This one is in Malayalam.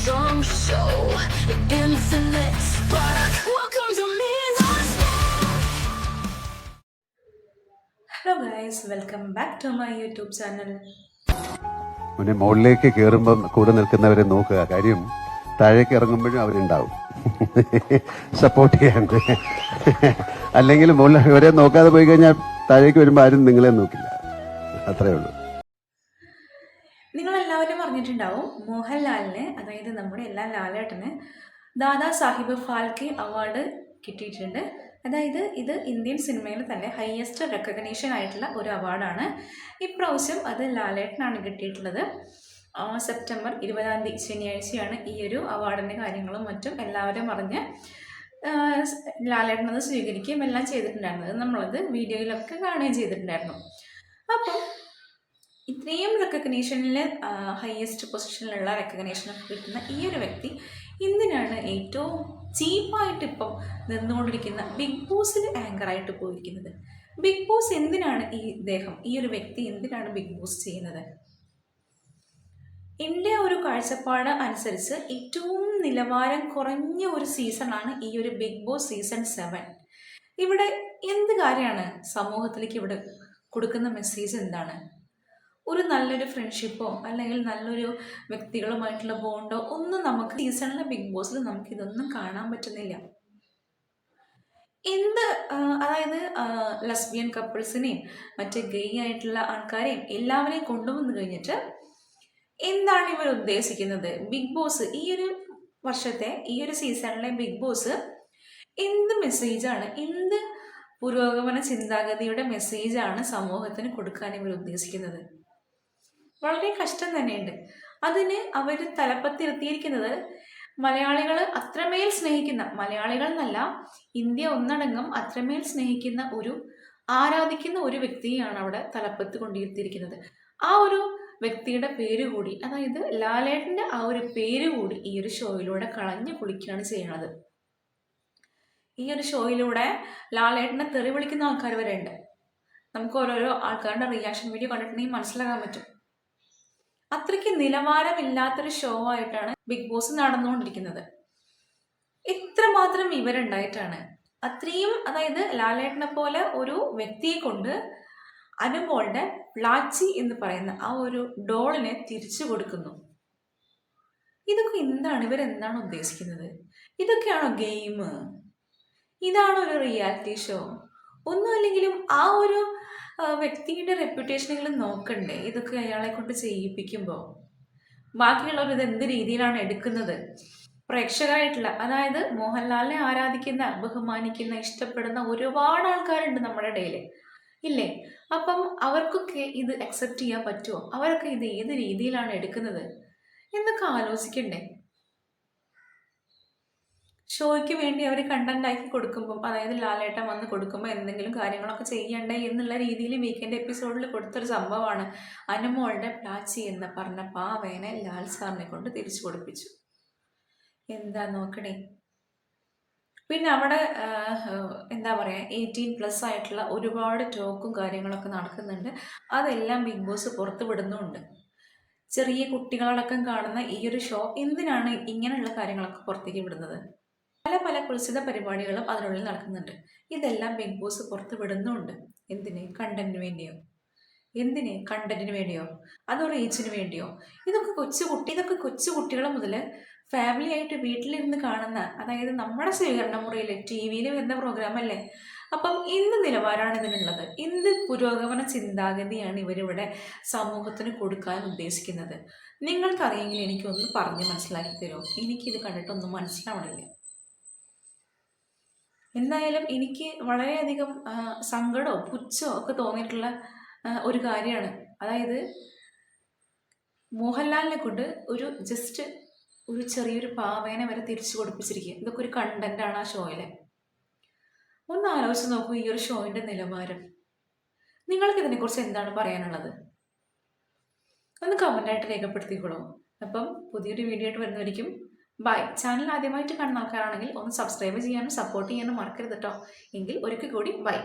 strong show, infinite spark. Welcome to me. Hello guys welcome back to my YouTube channel പിന്നെ മുകളിലേക്ക് കയറുമ്പം കൂടെ നിൽക്കുന്നവരെ നോക്കുക. കാര്യം താഴേക്ക് ഇറങ്ങുമ്പോഴും അവരുണ്ടാവും. സപ്പോർട്ട് ചെയ്യാൻ. അല്ലെങ്കിൽ മുകളിൽ ഇവരെ നോക്കാതെ പോയി കഴിഞ്ഞാൽ താഴേക്ക് വരുമ്പോൾ ആരും നിങ്ങളെ നോക്കില്ല. അത്രേ ഉള്ളൂ. നിങ്ങളെല്ലാവരും അറിഞ്ഞിട്ടുണ്ടാവും മോഹൻലാലിന് അതായത് നമ്മുടെ എല്ലാ ലാലേട്ടന് ദാദാ സാഹിബ് ഫാൽക്കെ അവാർഡ് കിട്ടിയിട്ടുണ്ട്. അതായത് ഇത് ഇന്ത്യൻ സിനിമയിൽ തന്നെ ഹയസ്റ്റ് റെക്കഗ്നീഷൻ ആയിട്ടുള്ള ഒരു അവാർഡാണ്. ഇപ്രാവശ്യം അത് ലാലേട്ടനാണ് കിട്ടിയിട്ടുള്ളത്. സെപ്റ്റംബർ ഇരുപതാം തീയതി ശനിയാഴ്ചയാണ് ഈ ഒരു അവാർഡിന്റെ കാര്യങ്ങളും മറ്റും എല്ലാവരും അറിഞ്ഞ് ലാലേട്ടനത് സ്വീകരിക്കുകയും എല്ലാം ചെയ്തിട്ടുണ്ടായിരുന്നത്. നമ്മളത് വീഡിയോയിലൊക്കെ കാണുകയും ചെയ്തിട്ടുണ്ടായിരുന്നു. അപ്പം ഇത്രയും റെക്കഗ്നേഷനിൽ ഹയസ്റ്റ് പൊസിഷനിലുള്ള റെക്കഗ്നേഷൻ കിട്ടുന്ന ഈ ഒരു വ്യക്തി എന്തിനാണ് ഏറ്റവും ചീപ്പായിട്ട് ഇപ്പം നിന്നുകൊണ്ടിരിക്കുന്ന ബിഗ് ബോസിൽ ആങ്കറായിട്ട് പോയിരിക്കുന്നത്. ബിഗ് ബോസ് എന്തിനാണ് ഈ ഇദ്ദേഹം? ഈ ഒരു വ്യക്തി എന്തിനാണ് ബിഗ് ബോസ് ചെയ്യുന്നത്? എന്റെ ഒരു കാഴ്ചപ്പാട് അനുസരിച്ച് ഏറ്റവും നിലവാരം കുറഞ്ഞ ഒരു സീസണാണ് ഈ ഒരു ബിഗ് ബോസ് സീസൺ സെവൻ ഇവിടെ എന്ത് കാര്യമാണ് സമൂഹത്തിലേക്ക് ഇവിടെ കൊടുക്കുന്ന മെസ്സേജ് എന്താണ്? ഒരു നല്ലൊരു ഫ്രണ്ട്ഷിപ്പോ അല്ലെങ്കിൽ നല്ലൊരു വ്യക്തികളുമായിട്ടുള്ള ബോണ്ടോ ഒന്നും നമുക്ക് സീസണിലെ ബിഗ് ബോസിൽ നമുക്ക് ഇതൊന്നും കാണാൻ പറ്റുന്നില്ല. എന്ത് അതായത് ലസ്ബിയൻ കപ്പിൾസിനെയും മറ്റ് ഗെയ് ആയിട്ടുള്ള ആൾക്കാരെയും എല്ലാവരെയും കൊണ്ടുവന്നു കഴിഞ്ഞിട്ട് എന്താണ് ഇവർ ഉദ്ദേശിക്കുന്നത്? ബിഗ് ബോസ് ഈ ഒരു വർഷത്തെ ഈ ഒരു സീസണിലെ ബിഗ് ബോസ് എന്ത് മെസ്സേജാണ് എന്ത് പുരോഗമന ചിന്താഗതിയുടെ മെസ്സേജാണ് സമൂഹത്തിന് കൊടുക്കാൻ ഇവർ ഉദ്ദേശിക്കുന്നത്? വളരെ കഷ്ടം തന്നെയുണ്ട്. അതിന് അവർ തലപ്പത്തിരുത്തിയിരിക്കുന്നത് മലയാളികൾ അത്രമേൽ സ്നേഹിക്കുന്ന മലയാളികൾ എന്നല്ല ഇന്ത്യ ഒന്നടങ്കം അത്രമേൽ സ്നേഹിക്കുന്ന ഒരു ആരാധിക്കുന്ന ഒരു വ്യക്തിയാണ് അവിടെ തലപ്പത്ത് കൊണ്ടിരുത്തിയിരിക്കുന്നത് ആ ഒരു വ്യക്തിയുടെ പേര് കൂടി അതായത് ലാലേട്ടന്റെ ആ ഒരു പേര് കൂടി ഈ ഒരു ഷോയിലൂടെ കളഞ്ഞു കുളിക്കുകയാണ് ചെയ്യുന്നത്. ഈ ഒരു ഷോയിലൂടെ ലാലേട്ടനെ തെറി വിളിക്കുന്ന ആൾക്കാർ വരെ ഉണ്ട് നമുക്ക് ഓരോരോ ആൾക്കാരുടെ റിയാക്ഷൻ വീഡിയോ കണ്ടിട്ടുണ്ടെങ്കിൽ മനസ്സിലാക്കാൻ പറ്റും. അത്രയ്ക്ക് നിലവാരമില്ലാത്തൊരു ഷോ ആയിട്ടാണ് ബിഗ് ബോസ് നടന്നുകൊണ്ടിരിക്കുന്നത്. ഇത്രമാത്രം ഇവരുണ്ടായിട്ടാണ് അത്രയും അതായത് ലാലേട്ടനെ പോലെ ഒരു വ്യക്തിയെ കൊണ്ട് അനുമോളുടെ പ്ലാച്ചി എന്ന് പറയുന്ന ആ ഒരു ഡോളിനെ തിരിച്ചു കൊടുക്കുന്നു. ഇതൊക്കെ എന്താണ്? ഇവരെന്താണ് ഉദ്ദേശിക്കുന്നത്? ഇതൊക്കെയാണോ ഗെയിം? ഇതാണോ ഒരു റിയാലിറ്റി ഷോ ഒന്നുമല്ലെങ്കിലും ആ ഒരു വ്യക്തിയുടെ റെപ്യൂട്ടേഷനെങ്കിലും നോക്കണ്ടേ? ഇതൊക്കെ അയാളെ കൊണ്ട് ചെയ്യിപ്പിക്കുമ്പോൾ ബാക്കിയുള്ളവർ ഇത് എന്ത് രീതിയിലാണ് എടുക്കുന്നത്? പ്രേക്ഷകരായിട്ടുള്ള അതായത് മോഹൻലാലിനെ ആരാധിക്കുന്ന ബഹുമാനിക്കുന്ന ഇഷ്ടപ്പെടുന്ന ഒരുപാട് ആൾക്കാരുണ്ട് നമ്മുടെ ഇടയിൽ ഇല്ലേ? അപ്പം അവർക്കൊക്കെ ഇത് അക്സെപ്റ്റ് ചെയ്യാൻ പറ്റുമോ അവരൊക്കെ ഇത് ഏത് രീതിയിലാണ് എടുക്കുന്നത്? എന്നൊക്കെ ആലോചിക്കണ്ടേ? ഷോയ്ക്ക് വേണ്ടി അവർ കണ്ടന്റ് ആക്കി കൊടുക്കുമ്പോൾ അതായത് ലാലേട്ടൻ വന്ന് കൊടുക്കുമ്പോൾ എന്തെങ്കിലും കാര്യങ്ങളൊക്കെ ചെയ്യണ്ടേ എന്നുള്ള രീതിയിൽ വീക്കെൻഡ് എപ്പിസോഡിൽ കൊടുത്തൊരു സംഭവമാണ്. അനുമോളുടെ പ്ലാച്ചി എന്ന് പറഞ്ഞ പാവേനെ ലാൽ സാറിനെ കൊണ്ട് തിരിച്ചു കൊടുപ്പിച്ചു. എന്താ നോക്കണേ? പിന്നെ അവിടെ എന്താ പറയുക എയ്റ്റീൻ പ്ലസ് ആയിട്ടുള്ള ഒരുപാട് ടോക്കും കാര്യങ്ങളൊക്കെ നടക്കുന്നുണ്ട്. അതെല്ലാം ബിഗ് ബോസ് പുറത്ത് വിടുന്നുമുണ്ട് ചെറിയ കുട്ടികളടക്കം കാണുന്ന ഈ ഒരു ഷോ എന്തിനാണ് ഇങ്ങനെയുള്ള കാര്യങ്ങളൊക്കെ പുറത്തേക്ക് വിടുന്നത്? പല പല കുൽസിത പരിപാടികളും അതിനുള്ളിൽ നടക്കുന്നുണ്ട്. ഇതെല്ലാം ബിഗ് ബോസ് പുറത്ത് വിടുന്നുണ്ട്. എന്തിന്? കണ്ടന്റിന് വേണ്ടിയോ? എന്തിന്? കണ്ടന്റിന് വേണ്ടിയോ? അതോ റീച്ചിന് വേണ്ടിയോ? ഇതൊക്കെ കൊച്ചു കുട്ടി ഇതൊക്കെ കൊച്ചു കുട്ടികൾ മുതൽ ഫാമിലി ആയിട്ട് വീട്ടിലിരുന്ന് കാണുന്ന അതായത് നമ്മുടെ സ്വീകരണ മുറിയിൽ ടി വിയിൽ വരുന്ന പ്രോഗ്രാം അല്ലേ? അപ്പം എന്ത് നിലവാരമാണ് ഇതിനുള്ളത്? എന്ത് പുരോഗമന ചിന്താഗതിയാണ് ഇവരിവിടെ സമൂഹത്തിന് കൊടുക്കാൻ ഉദ്ദേശിക്കുന്നത്. നിങ്ങൾക്കറിയെങ്കിൽ എനിക്കൊന്ന് പറഞ്ഞ് മനസ്സിലാക്കി തരുമോ? എനിക്കിത് കണ്ടിട്ടൊന്നും മനസ്സിലാവണില്ല. എന്തായാലും എനിക്ക് വളരെയധികം സങ്കടമോ പുച്ഛമോ ഒക്കെ തോന്നിയിട്ടുള്ള ഒരു കാര്യമാണ്. അതായത് മോഹൻലാലിനെ കൊണ്ട് ഒരു ജസ്റ്റ് ഒരു ചെറിയൊരു പാവേനെ വരെ തിരിച്ചു കൊടുപ്പിച്ചിരിക്കുക. ഇതൊക്കെ ഒരു കണ്ടന്റാണ് ആ ഷോയിലെ ഒന്ന് ആലോചിച്ച് നോക്കൂ ഈ ഒരു ഷോയിന്റെ നിലവാരം. നിങ്ങൾക്ക് ഇതിനെക്കുറിച്ച് എന്താണ് പറയാനുള്ളത്? ഒന്ന് കമന്റായിട്ട് രേഖപ്പെടുത്തിക്കോളൂ. അപ്പം പുതിയൊരു വീഡിയോ ആയിട്ട് വരുന്നവരിക്കും ബൈ ചാനൽ ആദ്യമായിട്ട് കാണുന്ന ആൾക്കാരാണെങ്കിൽ ഒന്ന് സബ്സ്ക്രൈബ് ചെയ്യാനും സപ്പോർട്ട് ചെയ്യാനും മറക്കരുത് കേട്ടോ എങ്കിൽ ഒരിക്കൽ കൂടി ബൈ